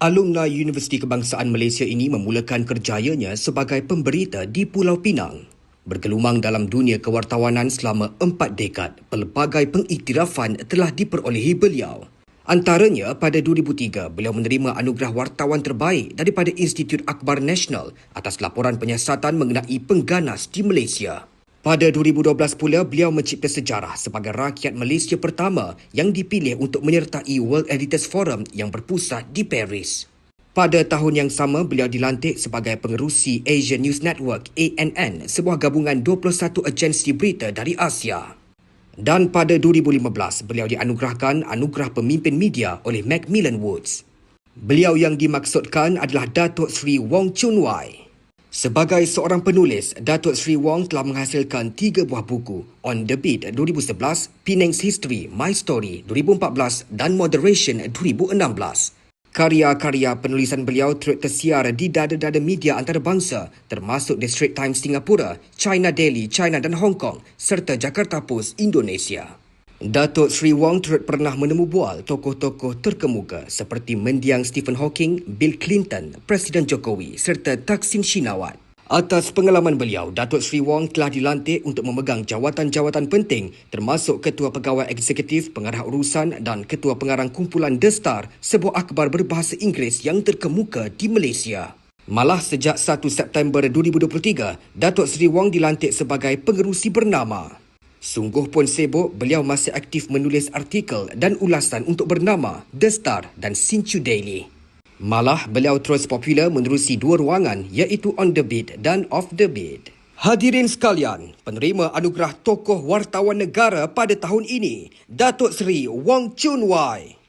Alumni Universiti Kebangsaan Malaysia ini memulakan kerjayanya sebagai pemberita di Pulau Pinang. Bergelumang dalam dunia kewartawanan selama empat dekad, pelbagai pengiktirafan telah diperolehi beliau. Antaranya, pada 2003, beliau menerima anugerah wartawan terbaik daripada Institut Akbar Nasional atas laporan penyiasatan mengenai pengganas di Malaysia. Pada 2012 pula, beliau mencipta sejarah sebagai rakyat Malaysia pertama yang dipilih untuk menyertai World Editors Forum yang berpusat di Paris. Pada tahun yang sama, beliau dilantik sebagai pengerusi Asia News Network ANN, sebuah gabungan 21 agensi berita dari Asia. Dan pada 2015, beliau dianugerahkan Anugerah Pemimpin Media oleh Macmillan Woods. Beliau yang dimaksudkan adalah Datuk Seri Wong Chun Wai. Sebagai seorang penulis, Datuk Sri Wong telah menghasilkan tiga buah buku On the Beat 2011, Penang's History, My Story 2014 dan Moderation 2016. Karya-karya penulisan beliau turut tersiar di dada-dada media antarabangsa termasuk The Straits Times Singapura, China Daily, China dan Hong Kong serta Jakarta Post Indonesia. Datuk Sri Wong turut pernah menemu bual tokoh-tokoh terkemuka seperti mendiang Stephen Hawking, Bill Clinton, Presiden Jokowi serta Taksin Shinawat. Atas pengalaman beliau, Datuk Sri Wong telah dilantik untuk memegang jawatan-jawatan penting termasuk Ketua Pegawai Eksekutif Pengarah Urusan dan Ketua Pengarang Kumpulan The Star, sebuah akhbar berbahasa Inggeris yang terkemuka di Malaysia. Malah sejak 1 September 2023, Datuk Sri Wong dilantik sebagai pengerusi bernama Sungguh pun sibuk, beliau masih aktif menulis artikel dan ulasan untuk bernama The Star dan Sinchu Daily. Malah beliau terus popular menerusi dua ruangan iaitu On The Beat dan Off The Beat. Hadirin sekalian, penerima anugerah tokoh wartawan negara pada tahun ini, Datuk Seri Wong Chun Wai.